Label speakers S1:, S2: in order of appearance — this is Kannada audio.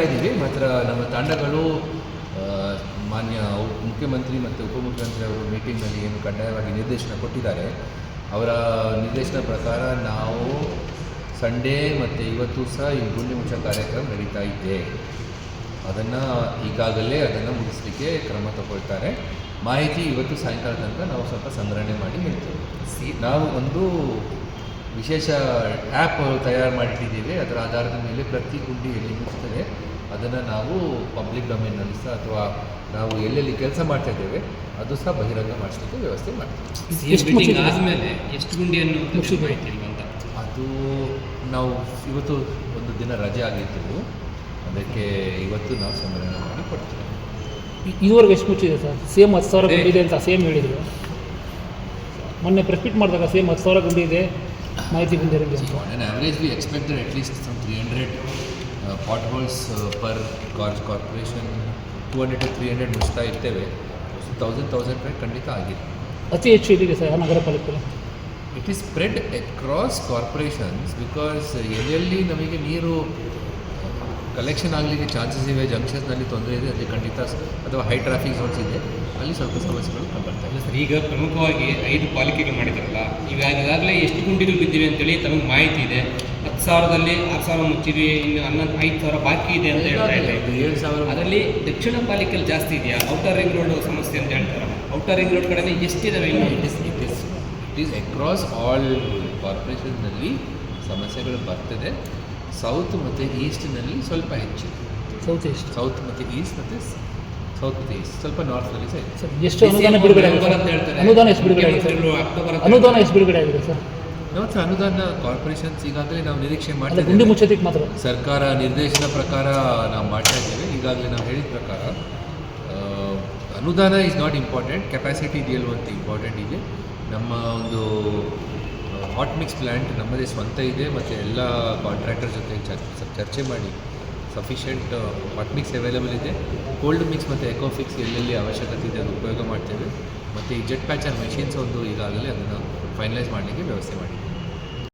S1: ಮಾಡ್ತಾ ಇದ್ದೀವಿ. ಮಾತ್ರ ನಮ್ಮ ತಂಡಗಳು ಮಾನ್ಯ ಮುಖ್ಯಮಂತ್ರಿ ಮತ್ತು ಉಪಮುಖ್ಯಮಂತ್ರಿ ಅವರು ಮೀಟಿಂಗ್ನಲ್ಲಿ ಏನು ಕಡ್ಡಾಯವಾಗಿ ನಿರ್ದೇಶನ ಕೊಟ್ಟಿದ್ದಾರೆ. ಅವರ ನಿರ್ದೇಶನ ಪ್ರಕಾರ ನಾವು ಸಂಡೇ ಮತ್ತು ಇವತ್ತು ಸಹ ಈ ಗುಂಡಿ ಮುಚ್ಚ ಕಾರ್ಯಕ್ರಮ ನಡೀತಾ ಇದೆ. ಅದನ್ನು ಈಗಾಗಲೇ ಅದನ್ನು ಮುಗಿಸ್ಲಿಕ್ಕೆ ಕ್ರಮ ತಗೊಳ್ತಾರೆ. ಮಾಹಿತಿ ಇವತ್ತು ಸಾಯಂಕಾಲ ತನಕ ನಾವು ಸ್ವಲ್ಪ ಸಂಗ್ರಹಣೆ ಮಾಡಿ ಹೇಳ್ತೇವೆ. ನಾವು ಒಂದು ವಿಶೇಷ ಆ್ಯಪ್ ತಯಾರು ಮಾಡಿಟ್ಟಿದ್ದೀವಿ. ಅದರ ಆಧಾರದ ಮೇಲೆ ಪ್ರತಿ ಗುಂಡಿ ಎಲ್ಲಿ ಮುಚ್ತದೆ ಅದನ್ನು ನಾವು ಪಬ್ಲಿಕ್ ಡೊಮೇನಲ್ಲಿ ಸಹ ಅಥವಾ ನಾವು ಎಲ್ಲೆಲ್ಲಿ ಕೆಲಸ ಮಾಡ್ತಾ ಇದ್ದೇವೆ ಅದು ಸಹ ಬಹಿರಂಗ ಮಾಡಿಸ್ಲಿಕ್ಕೆ ವ್ಯವಸ್ಥೆ ಮಾಡ್ತೀವಿ?
S2: ಆದಮೇಲೆ ಎಷ್ಟು ಗುಂಡಿಯನ್ನು ಅಂತ
S1: ಅದು ನಾವು ಇವತ್ತು ಒಂದು ದಿನ ರಜೆ ಆಗಿತ್ತು ಅದಕ್ಕೆ ಇವತ್ತು ನಾವು ಸಂಗ್ರಹಣೆ ಮಾಡಿ ಕೊಡ್ತೇವೆ.
S3: ಇದುವರೆಗೆ ಎಷ್ಟು ಮುಚ್ಚಿದೆ ಸರ್? ಸೇಮ್ ಹತ್ತು ಸಾವಿರ ಗುಂಡಿ ಇದೆ ಅಂತ ಸೇಮ್ ಹೇಳಿದ್ರು. ಮೊನ್ನೆ ಪ್ರಿಫಿಟ್ ಮಾಡಿದಾಗ ಸೇಮ್ ಹತ್ತು ಸಾವಿರ ಗುಂಡಿ ಇದೆ. ಮಾಹಿತಿ ಬಂದಿರೋದು on
S1: On an average, we expected at least some 300 uh, potholes uh, per cor- corporation, 200 to 300 ಮುಚ್ತಾ ಇರ್ತೇವೆ. ಸೊ ತೌಸಂಡ್ ತೌಸಂಡ್ ರೂಪಾಯಿ ಖಂಡಿತ ಆಗಿದೆ
S3: ಅತಿ ಹೆಚ್ಚು ಇಲ್ಲಿದೆ ಸರ್ ನಗರ ಪಾಲಿಕೆ.
S1: It is spread across corporations because ಎಲ್ಲೆಲ್ಲಿ ನಮಗೆ ನೀರು ಕಲೆಕ್ಷನ್ ಆಗಲಿಕ್ಕೆ ಚಾನ್ಸಸ್ ಇವೆ ಜಂಕ್ಷನ್ಸ್ನಲ್ಲಿ ತೊಂದರೆ ಇದೆ ಅದೇ ಖಂಡಿತ ಅಥವಾ ಹೈ ಟ್ರಾಫಿಕ್ ಝೋನ್ಸ್ ಇದೆ ಅಲ್ಲಿ ಸ್ವಲ್ಪ ಸಮಸ್ಯೆಗಳು ಕಂಡುಬರ್ತಾ ಇಲ್ಲ
S2: ಸರ್ ಈಗ ಪ್ರಮುಖವಾಗಿ ಐದು ಪಾಲಿಕೆಗಳು ಮಾಡಿದಾರಲ್ಲ ಈಗ ಈಗಾಗಲೇ ಎಷ್ಟು ಗುಂಡಿಗಳು ಬಿದ್ದಿವೆ ಅಂತೇಳಿ ತಮಗೆ ಮಾಹಿತಿ ಇದೆ. ಹತ್ತು ಸಾವಿರದಲ್ಲಿ ಆರು ಸಾವಿರ ಮುಚ್ಚಿದ್ವಿ ಇನ್ನು ಹನ್ನೊಂದು ಐದು ಸಾವಿರ ಬಾಕಿ ಇದೆ ಅಂತ ಹೇಳ್ತಾ
S1: ಇದೆ ಏಳು ಸಾವಿರ
S2: ಅದರಲ್ಲಿ ದಕ್ಷಿಣ ಪಾಲಿಕೆಯಲ್ಲಿ ಜಾಸ್ತಿ ಇದೆಯಾ? ಔಟರ್ ರಿಂಗ್ ರೋಡ್ ಸಮಸ್ಯೆ ಅಂತ ಹೇಳ್ತಾರೆ ಔಟರ್ ರಿಂಗ್ ರೋಡ್ ಕಡೆ ಎಷ್ಟಿದಾವೆ ಇನ್ನು?
S1: It is it is it is across all ಕಾರ್ಪೊರೇಷನ್ನಲ್ಲಿ ಸಮಸ್ಯೆಗಳು ಬರ್ತದೆ. ಸೌತ್ ಮತ್ತು ಈಸ್ಟ್ನಲ್ಲಿ ಸ್ವಲ್ಪ ಹೆಚ್ಚು.
S3: ಸೌತ್ ಈಸ್ಟ್
S1: ಸೌತ್ ಮತ್ತು ಈಸ್ಟ್ ಮತ್ತು ಸೌತ್ ಮತ್ತು ಈಸ್ಟ್ ಸ್ವಲ್ಪ ನಾರ್ತ್ನಲ್ಲಿ ಸಹ ಇದೆ
S3: ಸರ್ ಎಷ್ಟು ಅನುದಾನ ಬಿಡುಗಡೆ ಆಗಿದೆ
S2: ಅಂತ
S3: ಸರ್?
S2: ಹೇಳ್ತಾರೆ.
S3: ಅನುದಾನ ಎಷ್ಟು ಬಿಡುಗಡೆ ಆಗಿದೆ ಸರ್?
S2: ಮುಖ್ಯಮಂತ್ರಿಗಳು ಅಕ್ಟೋಬರ್ ಅಂತ
S3: ಅನುದಾನ ಎಷ್ಟು ಬಿಡುಗಡೆ ಆಗಿದೆ ಸರ್?
S1: ನಮ್ಮ ಹತ್ರ ಅನುದಾನ ಕಾರ್ಪೊರೇಷನ್ಸ್ ಈಗಾಗಲೇ ನಾವು ನಿರೀಕ್ಷೆ
S3: ಮಾಡ್ತೀವಿ
S1: ಮಾಡ್ತಾ
S3: ಗುಂಡಿ ಮುಚ್ಚೋದಕ್ಕೆ ಮಾತ್ರ.
S1: ಸರ್ಕಾರ ನಿರ್ದೇಶನ ಪ್ರಕಾರ ನಾವು ಮಾಡ್ತಾ ಇದ್ದೇವೆ. ಈಗಾಗಲೇ ನಾವು ಹೇಳಿದ ಪ್ರಕಾರ ಅನುದಾನ ಇಸ್ ನಾಟ್ ಇಂಪಾರ್ಟೆಂಟ್ ಕೆಪಾಸಿಟಿ ಇದೆಯಲ್ವಂತ ಇಂಪಾರ್ಟೆಂಟ್ ಇದೆ. ನಮ್ಮ ಒಂದು ಹಾಟ್ ಮಿಕ್ಸ್ ಪ್ಲ್ಯಾಂಟ್ ನಮ್ಮದೇ ಸ್ವಂತ ಇದೆ, ಮತ್ತು ಎಲ್ಲ ಕಾಂಟ್ರಾಕ್ಟರ್ ಜೊತೆ ಚರ್- ಚರ್ಚೆ ಮಾಡಿ ಸಫಿಷಿಯೆಂಟ್ ಹಾಟ್ ಮಿಕ್ಸ್ ಅವೈಲೇಬಲ್ ಇದೆ. ಕೋಲ್ಡ್ ಮಿಕ್ಸ್ ಮತ್ತು ಎಕೋಫಿಕ್ಸ್ ಎಲ್ಲೆಲ್ಲಿ ಅವಶ್ಯಕತೆ ಇದೆ ಅದು ಉಪಯೋಗ ಮಾಡ್ತೇವೆ. ಮತ್ತು ಈ ಜೆಟ್ ಪ್ಯಾಚರ್ ಮೆಷಿನ್ಸ್ ಒಂದು ಈಗಾಗಲೇ ಅದನ್ನು ಫೈನಲೈಸ್ ಮಾಡಲಿಕ್ಕೆ ವ್ಯವಸ್ಥೆ ಮಾಡಿದ್ದೀವಿ.